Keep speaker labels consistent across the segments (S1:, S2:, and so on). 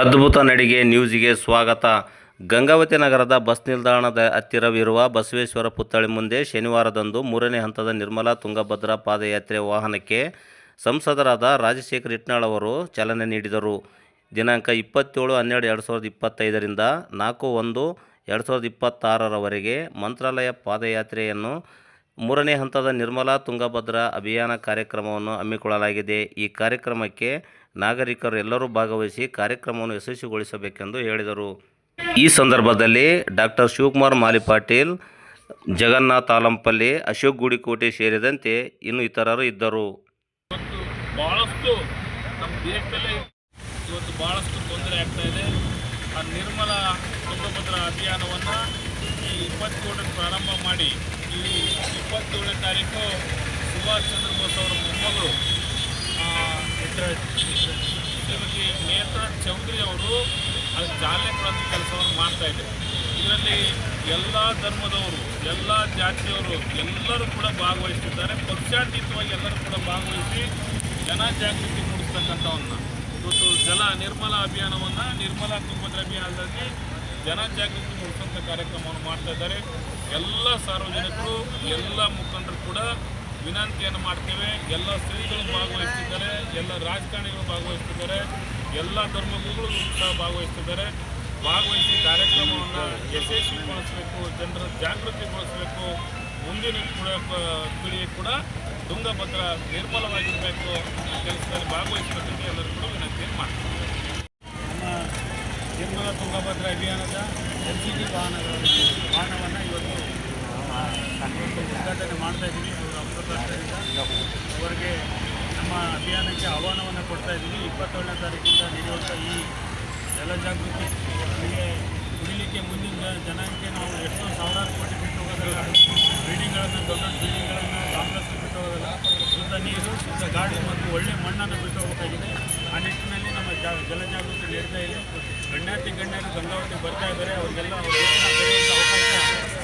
S1: ಅದ್ಭುತ ನಡಿಗೆ ನ್ಯೂಸ್ಗೆ ಸ್ವಾಗತ. ಗಂಗಾವತಿ ನಗರದ ಬಸ್ ನಿಲ್ದಾಣದ ಹತ್ತಿರವಿರುವ ಬಸವೇಶ್ವರ ಪುತ್ಥಳಿ ಮುಂದೆ ಶನಿವಾರದಂದು ಮೂರನೇ ಹಂತದ ನಿರ್ಮಲಾ ತುಂಗಭದ್ರಾ ಪಾದಯಾತ್ರೆ ವಾಹನಕ್ಕೆ ಸಂಸದರಾದ ರಾಜಶೇಖರ್ ಇಟ್ನಾಳ್ ಅವರು ಚಾಲನೆ ನೀಡಿದರು. ದಿನಾಂಕ ಇಪ್ಪತ್ತೇಳು ಹನ್ನೆರಡು ಎರಡು ಸಾವಿರದ ಇಪ್ಪತ್ತೈದರಿಂದ ನಾಲ್ಕು ಒಂದು ಎರಡು ಸಾವಿರದ ಇಪ್ಪತ್ತಾರರವರೆಗೆ ಮಂತ್ರಾಲಯ ಪಾದಯಾತ್ರೆಯನ್ನು ಮೂರನೇ ಹಂತದ ನಿರ್ಮಲಾ ತುಂಗಭದ್ರಾ ಅಭಿಯಾನ ಕಾರ್ಯಕ್ರಮವನ್ನು ಹಮ್ಮಿಕೊಳ್ಳಲಾಗಿದೆ. ಈ ಕಾರ್ಯಕ್ರಮಕ್ಕೆ ನಾಗರಿಕರು ಎಲ್ಲರೂ ಭಾಗವಹಿಸಿ ಕಾರ್ಯಕ್ರಮವನ್ನು ಯಶಸ್ವಿಗೊಳಿಸಬೇಕೆಂದು ಹೇಳಿದರು. ಈ ಸಂದರ್ಭದಲ್ಲಿ ಡಾಕ್ಟರ್ ಶಿವಕುಮಾರ್ ಮಾಲಿ ಪಾಟೀಲ್ ಜಗನ್ನಾಥ್ ಆಲಂಪಲ್ಲಿ, ಅಶೋಕ್ ಗುಡಿಕೋಟೆ ಸೇರಿದಂತೆ ಇನ್ನು ಇತರರು ಇದ್ದರು.
S2: ಬಹಳಷ್ಟು ನಮ್ಮ ದೇಶದಲ್ಲೇ ಇವತ್ತು ಬಹಳಷ್ಟು ತೊಂದರೆ ಆಗ್ತಾ ಇದೆ. ಆ ನಿರ್ಮಲ ತುಂಗಭದ್ರಾ ಅಭಿಯಾನವನ್ನು ಈ ಇಪ್ಪತ್ತೇಳಕ್ಕೆ ಪ್ರಾರಂಭ ಮಾಡಿ ಈ ಇಪ್ಪತ್ತೇಳನೇ ತಾರೀಕು ಸುಭಾಷ್ ಚಂದ್ರ ಬೋಸ್ ಅವರ ಮೊಮ್ಮಗಳು ಶ್ರೀಮತಿ ನೇತ್ರ ಚೌಧರಿ ಅವರು ಅಲ್ಲಿ ಚಾಲನೆ ಕೊಡುವಂಥ ಕೆಲಸವನ್ನು ಮಾಡ್ತಾ ಇದ್ದಾರೆ. ಇದರಲ್ಲಿ ಎಲ್ಲ ಧರ್ಮದವರು, ಎಲ್ಲ ಜಾತಿಯವರು ಎಲ್ಲರೂ ಕೂಡ ಭಾಗವಹಿಸ್ತಿದ್ದಾರೆ. ಪಕ್ಷಾತೀತವಾಗಿ ಎಲ್ಲರೂ ಕೂಡ ಭಾಗವಹಿಸಿ ಜನ ಜಾಗೃತಿ ಮೂಡಿಸ್ತಕ್ಕಂಥವನ್ನ. ಇವತ್ತು ಜಲ ನಿರ್ಮಲ ಅಭಿಯಾನವನ್ನು ನಿರ್ಮಲ ತುಂಗಭದ್ರಾ ಅಭಿಯಾನದಲ್ಲಿ ಜನಜಾಗೃತಿ ಮೂಡಿಸುವಂಥ ಕಾರ್ಯಕ್ರಮವನ್ನು ಮಾಡ್ತಾ ಇದ್ದಾರೆ. ಎಲ್ಲ ಸಾರ್ವಜನಿಕರು, ಎಲ್ಲ ಮುಖಂಡರು ಕೂಡ ವಿನಂತಿಯನ್ನು ಮಾಡ್ತೇವೆ. ಎಲ್ಲ ಸ್ತ್ರೀಗಳು ಭಾಗವಹಿಸ್ತಿದ್ದಾರೆ, ಎಲ್ಲ ರಾಜಕಾರಣಿಗಳು ಭಾಗವಹಿಸ್ತಿದ್ದಾರೆ, ಎಲ್ಲ ಧರ್ಮಗಳು ಸಹ ಭಾಗವಹಿಸ್ತಿದ್ದಾರೆ. ಭಾಗವಹಿಸಿ ಕಾರ್ಯಕ್ರಮವನ್ನು ಯಶಸ್ವಿಗೊಳಿಸಬೇಕು, ಜನರ ಜಾಗೃತಿಗೊಳಿಸಬೇಕು. ಮುಂದಿನ ಕೂಡ, ಪೀಳಿಗೆ ಕೂಡ ತುಂಗಭದ್ರ ನಿರ್ಮಲವಾಗಿರಬೇಕು ಕೆಲಸದಲ್ಲಿ ಭಾಗವಹಿಸಬೇಕಂತ ಎಲ್ಲರೂ ಕೂಡ ವಿನಂತಿಯನ್ನು ನಮ್ಮ ನಿರ್ಮಲ ತುಂಗಭದ್ರ ಅಭಿಯಾನದ ಎಲ್ ಸಿ ಡಿ ವಾಹನಗಳ ವಾಹನವನ್ನು ಇವತ್ತು ಉದ್ಘಾಟನೆ ಮಾಡ್ತಾ ಇದ್ದೀವಿ. ಅವರು ಅಮೃತದಿಂದ ಅವರಿಗೆ ನಮ್ಮ ಅಭಿಯಾನಕ್ಕೆ ಆಹ್ವಾನವನ್ನು ಕೊಡ್ತಾ ಇದ್ದೀವಿ. ಇಪ್ಪತ್ತೇಳನೇ ತಾರೀಕಿಂದ ನಡೆಯುವಂಥ ಈ ಜಲಜಾಗೃತಿ ನಮಗೆ ಕುಡಿಲಿಕ್ಕೆ ಮುಂದಿನ ಜನಕ್ಕೆ ನಾವು ಎಷ್ಟೋ ಸಾವಿರಾರು ಕೋಟಿ ಬಿಟ್ಟು ಹೋಗೋದಿಲ್ಲ. ಬಿಲ್ಡಿಂಗ್ಗಳನ್ನು, ದೊಡ್ಡ ದೊಡ್ಡ ಬಿಲ್ಡಿಂಗ್ಗಳನ್ನು ಕಾಂಗ್ರೆಸ್ ಬಿಟ್ಟು ಹೋಗೋದಿಲ್ಲ. ಶುದ್ಧ ನೀರು, ಶುದ್ಧ ಗಾಳಿ ಮತ್ತು ಒಳ್ಳೆಯ ಮಣ್ಣನ್ನು ಬಿಟ್ಟು ಹೋಗಬೇಕಾಗಿದೆ ಆ ನಿಟ್ಟಿನಲ್ಲಿ ನಮ್ಮ ಜಲ ಜಲಜಾಗೃತಿ ನಡೀತಾ ಇದೆ. ಗಣ್ಯಾತಿ ಗಣ್ಯರು ಗಂಗಾವತಿ ಬರ್ತಾ ಇದ್ದಾರೆ ಅವರಿಗೆಲ್ಲ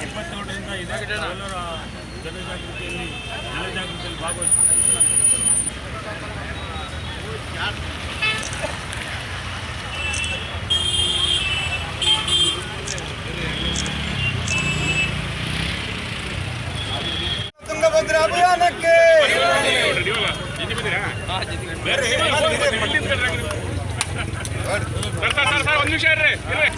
S2: ಇಪ್ಪತ್ತೇಳರಿಂದ ಇದೆ. ಎಲ್ಲರ ಜನಜಾಗೃತಿಯಲ್ಲಿ ಜನಜಾಗೃತಿಯಲ್ಲಿ ಜಲಜಾಗೃತಿಯಲ್ಲಿ ಒಂದು ನಿಮಿಷ ಇರ್ರಿ ಇರ್ರಿ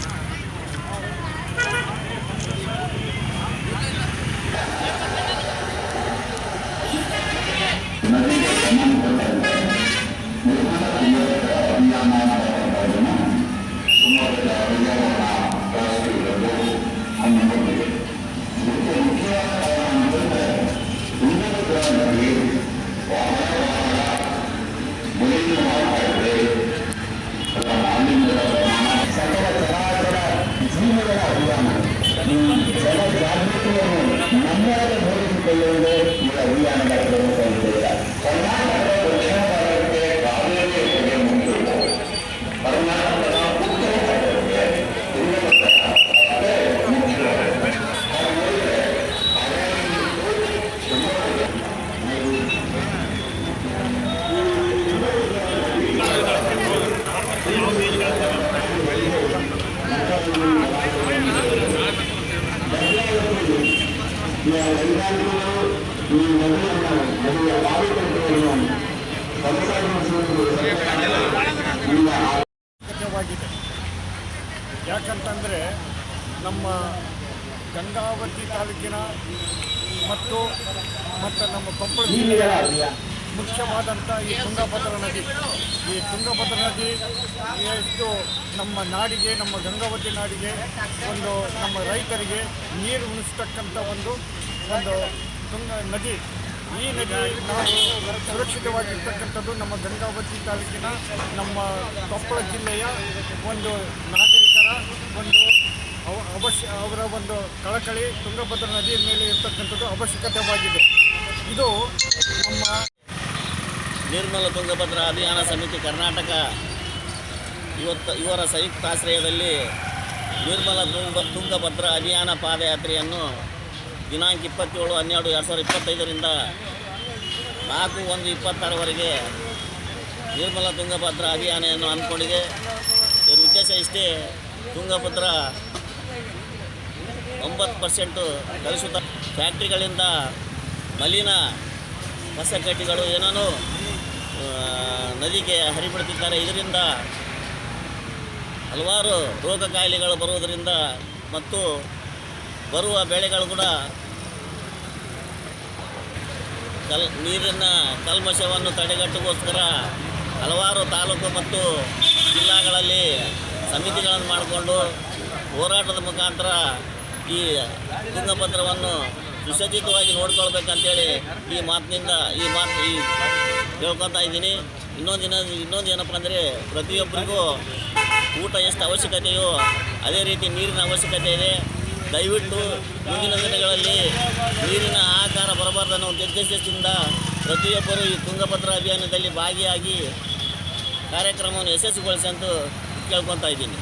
S3: ಅಗತ್ಯವಾಗಿದೆ ಯಾಕಂತಂದರೆ ನಮ್ಮ ಗಂಗಾವತಿ ತಾಲೂಕಿನ ಮತ್ತು ಮತ್ತು ನಮ್ಮ ಕೊಪ್ಪಳ ಜಿಲ್ಲೆಯ ಮುಖ್ಯವಾದಂಥ ಈ ತುಂಗಭದ್ರಾ ನದಿ. ಈ ತುಂಗಭದ್ರಾ ನದಿ ಎಷ್ಟು ನಮ್ಮ ನಾಡಿಗೆ, ನಮ್ಮ ಗಂಗಾವತಿ ನಾಡಿಗೆ ಒಂದು ನಮ್ಮ ರೈತರಿಗೆ ನೀರು ಉಣಿಸ್ತಕ್ಕಂಥ ಒಂದು ಒಂದು ತುಂಗ ನದಿ. ಈ ನದಿ ನಾವು ಸುರಕ್ಷಿತವಾಗಿರ್ತಕ್ಕಂಥದ್ದು ನಮ್ಮ ಗಂಗಾವತಿ ತಾಲೂಕಿನ ನಮ್ಮ ಕೊಪ್ಪಳ ಜಿಲ್ಲೆಯ ಒಂದು ನಾಗರಿಕರ ಒಂದು ಅವ ಅವಶ್ಯ ಅವರ ಒಂದು ಕಳಕಳಿ ತುಂಗಭದ್ರಾ ನದಿಯ ಮೇಲೆ ಇರ್ತಕ್ಕಂಥದ್ದು ಅವಶ್ಯಕತೆವಾಗಿದೆ. ಇದು ನಮ್ಮ
S4: ನಿರ್ಮಲ ತುಂಗಭದ್ರಾ ಅಭಿಯಾನ ಸಮಿತಿ ಕರ್ನಾಟಕ ಇವತ್ತು ಇವರ ಸಂಯುಕ್ತಾಶ್ರಯದಲ್ಲಿ ನಿರ್ಮಲ ತುಂಗ ತುಂಗಭದ್ರಾ ಅಭಿಯಾನ ಪಾದಯಾತ್ರೆಯನ್ನು ದಿನಾಂಕ ಇಪ್ಪತ್ತೇಳು, ಹನ್ನೆರಡು, ಎರಡು ಸಾವಿರದ ಇಪ್ಪತ್ತೈದರಿಂದ ನಾಲ್ಕು, ಒಂದು, ಇಪ್ಪತ್ತಾರವರೆಗೆ ನಿರ್ಮಲ ತುಂಗಭದ್ರಾ ಅಭಿಯಾನವನ್ನು ಅಂದ್ಕೊಂಡಿದೆ ಇದರ ಉದ್ದೇಶ ಇಷ್ಟೇ ತುಂಗಭದ್ರ ಒಂಬತ್ತು ಪರ್ಸೆಂಟು ಕಲುಷಿತ ಫ್ಯಾಕ್ಟ್ರಿಗಳಿಂದ ಮಲಿನ ಕಸಕಡ್ಡಿಗಳು ಏನೇನೋ ಆ, ನದಿಗೆ ಹರಿಬಿಡ್ತಿದ್ದಾರೆ ಇದರಿಂದ ಹಲವಾರು ರೋಗ ಕಾಯಿಲೆಗಳು ಬರುವುದರಿಂದ ಮತ್ತು ಬರುವ ಬೆಳೆಗಳು ಕೂಡ ಕಲ್ ನೀರಿನ ಕಲ್ಮಶವನ್ನು ತಡೆಗಟ್ಟುಗೋಸ್ಕರ ಹಲವಾರು ತಾಲೂಕು ಮತ್ತು ಜಿಲ್ಲಾಗಳಲ್ಲಿ ಸಮಿತಿಗಳನ್ನು ಮಾಡಿಕೊಂಡು ಹೋರಾಟದ ಮುಖಾಂತರ ಈ ತುಂಗಭದ್ರವನ್ನು ಸುಸಜ್ಜಿತವಾಗಿ ನೋಡ್ಕೊಳ್ಬೇಕಂತೇಳಿ ಈ ಮಾತಿನಿಂದ ಈ ಮಾತು ಈ ಹೇಳ್ಕೊತಾ ಇದ್ದೀನಿ. ದಿನ ಇನ್ನೊಂದು ಏನಪ್ಪ ಅಂದರೆ ಪ್ರತಿಯೊಬ್ಬರಿಗೂ ಊಟ ಎಷ್ಟು ಅವಶ್ಯಕತೆಯೋ ಅದೇ ರೀತಿ ನೀರಿನ ಅವಶ್ಯಕತೆ ಇದೆ. ದಯವಿಟ್ಟು ಮುಂದಿನ ದಿನಗಳಲ್ಲಿ ನೀರಿನ ಆಕಾರ ಬರಬಾರ್ದು ಅನ್ನೋ ಒಂದು ಉದ್ದೇಶದಿಂದ ಪ್ರತಿಯೊಬ್ಬರು ಈ ತುಂಗಭದ್ರಾ ಅಭಿಯಾನದಲ್ಲಿ ಭಾಗಿಯಾಗಿ ಕಾರ್ಯಕ್ರಮವನ್ನು ಯಶಸ್ವಿಗೊಳಿಸಿ ಅಂತ ಕೇಳ್ಕೊತಾ ಇದ್ದೀನಿ.